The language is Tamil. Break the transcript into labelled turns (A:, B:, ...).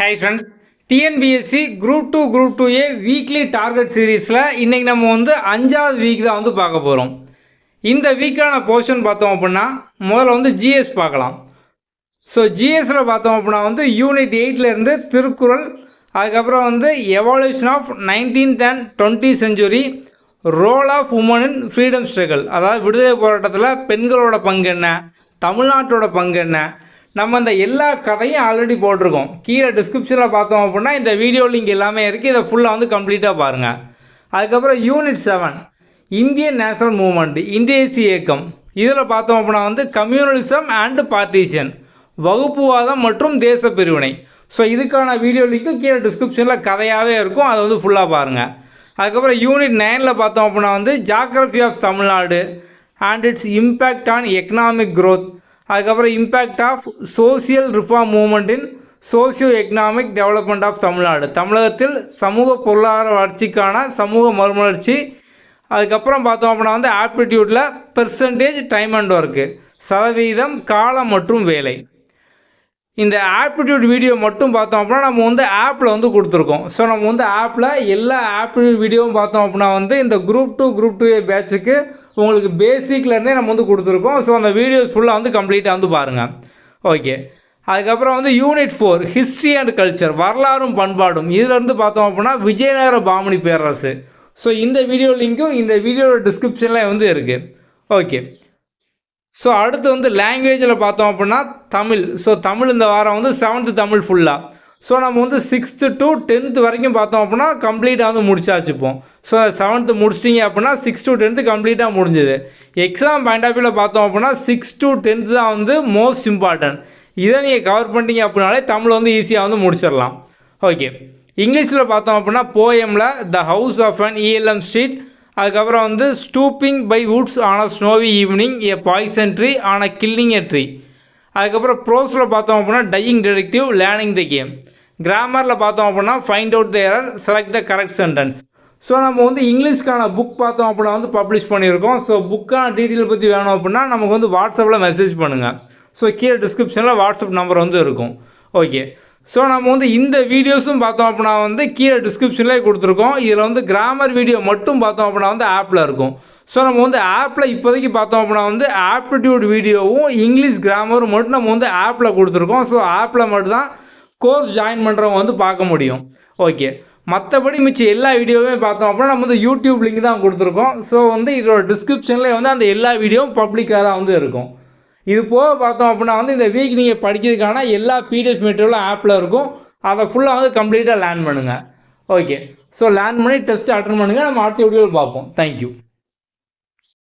A: Hi friends TNPSC group two group two A weekly target சீரீஸில் இன்றைக்கி நம்ம வந்து அஞ்சாவது வீக் தான் வந்து பார்க்க போகிறோம் இந்த வீக்கான போர்ஷன் பார்த்தோம் அப்படின்னா முதல்ல வந்து ஜிஎஸ் பார்க்கலாம். ஸோ ஜிஎஸ்சில் பார்த்தோம் அப்படின்னா வந்து யூனிட் எயிட்லேருந்து திருக்குறள் அதுக்கப்புறம் வந்து evolution of nineteenth and twenty century role of woman in freedom struggle அதாவது விடுதலை போராட்டத்தில் பெண்களோட பங்கு என்ன? தமிழ்நாட்டோட பங்கு என்ன? நம்ம இந்த எல்லா கதையும் ஆல்ரெடி போட்டிருக்கோம். கீழே டிஸ்கிரிப்ஷனில் பார்த்தோம் அப்படின்னா இந்த வீடியோ லிங்க் எல்லாமே இருக்குது இதை ஃபுல்லாக வந்து கம்ப்ளீட்டாக பாருங்கள் அதுக்கப்புறம் unit seven Indian national movement இந்திய தேசிய இயக்கம். இதில் பார்த்தோம் அப்படின்னா வந்து கம்யூனலிசம் அண்ட் பார்ட்டிஷன் வகுப்புவாதம் மற்றும் தேச பிரிவினை. ஸோ இதுக்கான வீடியோ லிங்க்கும் கீழே டிஸ்கிரிப்ஷனில் கதையாகவே இருக்கும். அதை வந்து ஃபுல்லாக பாருங்கள் அதுக்கப்புறம் யூனிட் நைனில் பார்த்தோம் அப்படின்னா வந்து geography of Tamil Nadu and its impact on economic growth அதுக்கப்புறம் impact of social reform மூமெண்ட்டின் socio economic development of Tamil Nadu தமிழகத்தில் சமூக பொருளாதார வளர்ச்சிக்கான சமூக மறுமலர்ச்சி அதுக்கப்புறம் பார்த்தோம் அப்படின்னா வந்து ஆப்டிடியூட்டில் பெர்சன்டேஜ் டைம் அண்ட் ஒர்க்கு சதவீதம் காலம் மற்றும் வேலை. இந்த ஆப்டிடியூட் வீடியோ மட்டும் பார்த்தோம் அப்படின்னா நம்ம வந்து ஆப்பில் வந்து கொடுத்துருக்கோம். ஸோ நம்ம வந்து ஆப்பில் எல்லா ஆப்டிடியூட் வீடியோவும் பார்த்தோம் அப்படின்னா வந்து இந்த group two group two A பேட்சுக்கு உங்களுக்கு பேசிக்லேருந்தே நம்ம வந்து கொடுத்துருக்கோம். ஸோ அந்த வீடியோஸ் ஃபுல்லாக வந்து கம்ப்ளீட்டாக வந்து பாருங்கள் ஓகே அதுக்கப்புறம் வந்து unit four history and culture வரலாறும் பண்பாடும். இதிலேருந்து பார்த்தோம் அப்படின்னா விஜயநகர பாமணி பேரரசு. ஸோ இந்த வீடியோ லிங்க்கும் இந்த வீடியோட டிஸ்கிரிப்ஷனில் வந்து இருக்குது ஓகே ஸோ அடுத்து வந்து லாங்குவேஜில் பார்த்தோம் அப்படின்னா தமிழ். ஸோ தமிழ் இந்த வாரம் வந்து செவன்த்து தமிழ் ஃபுல்லாக ஸோ நம்ம வந்து சிக்ஸ்த்து டு டென்த்து வரைக்கும் பார்த்தோம் அப்படின்னா கம்ப்ளீட்டாக வந்து முடிச்சாச்சுப்போம் ஸோ செவன்த்து முடிச்சிட்டிங்க அப்படின்னா சிக்ஸ் டு டென்த்து கம்ப்ளீட்டாக முடிஞ்சுது. எக்ஸாம் பாயிண்ட் ஆஃப் வியூவில் பார்த்தோம் அப்படின்னா சிக்ஸ் டு டென்த்து தான் வந்து மோஸ்ட் இம்பார்ட்டன்ட் இதை நீங்கள் கவர் பண்ணிட்டீங்க அப்படின்னாலே தமிழ் வந்து ஈஸியாக வந்து முடிச்சிடலாம். ஓகே இங்கிலீஷில் பார்த்தோம் அப்படின்னா போயமில் the house of an elm street அதுக்கப்புறம் வந்து stopping by woods on a snowy evening a poison tree on a killing a tree அதுக்கப்புறம் ப்ரோஸில் பார்த்தோம் அப்படின்னா dying detective learning the game கிராமரில் பார்த்தோம் அப்படின்னா find out the error select the correct sentence so நம்ம வந்து இங்கிலீஷ்க்கான புக் பார்த்தோம் அப்படின்னா வந்து பப்ளிஷ் பண்ணியிருக்கோம். ஸோ புக்கான டீட்டெயில் பற்றி வேணும் அப்படின்னா நமக்கு வந்து வாட்ஸ்அப்பில் மெசேஜ் பண்ணுங்கள் ஸோ கீழே டிஸ்கிரிப்ஷனில் வாட்ஸ்அப் நம்பர் வந்து இருக்கும். ஓகே ஸோ நம்ம வந்து இந்த வீடியோஸும் பார்த்தோம் அப்படின்னா வந்து கீழே டிஸ்கிரிப்ஷன்லேயே கொடுத்துருக்கோம். இதில் வந்து கிராமர் வீடியோ மட்டும் பார்த்தோம் அப்படின்னா வந்து ஆப்பில் இருக்கும். ஸோ நம்ம வந்து ஆப்பில் இப்போதைக்கு பார்த்தோம் அப்படின்னா வந்து ஆப்டிடியூட் வீடியோவும் இங்கிலீஷ் கிராமரும் மட்டும் நம்ம வந்து ஆப்பில் கொடுத்துருக்கோம். ஸோ ஆப்பில் மட்டும்தான் கோர்ஸ் ஜாயின் பண்ணுறவங்க வந்து பார்க்க முடியும். ஓகே மற்றபடி மிச்சம் எல்லா வீடியோவுமே பார்த்தோம் அப்படின்னா நம்ம வந்து யூடியூப் லிங்க் தான் கொடுத்துருக்கோம். ஸோ வந்து இதோட டிஸ்கிரிப்ஷனில் வந்து அந்த எல்லா வீடியோவும் பப்ளிக்காக தான் வந்து இருக்கும். இது போக பார்த்தோம் அப்படின்னா வந்து இந்த வீக் நீங்கள் படிக்கிறதுக்கான எல்லா பிடிஎஃப் மெட்டீரியலும் ஆப்பில் இருக்கும். அதை ஃபுல்லாக வந்து கம்ப்ளீட்டாக லேர்ன் பண்ணுங்கள் ஓகே ஸோ லேர்ன் பண்ணி டெஸ்ட் அட்டன் பண்ணுங்கள் நம்ம அடுத்த வீடியோவில் பார்ப்போம். தேங்க்யூ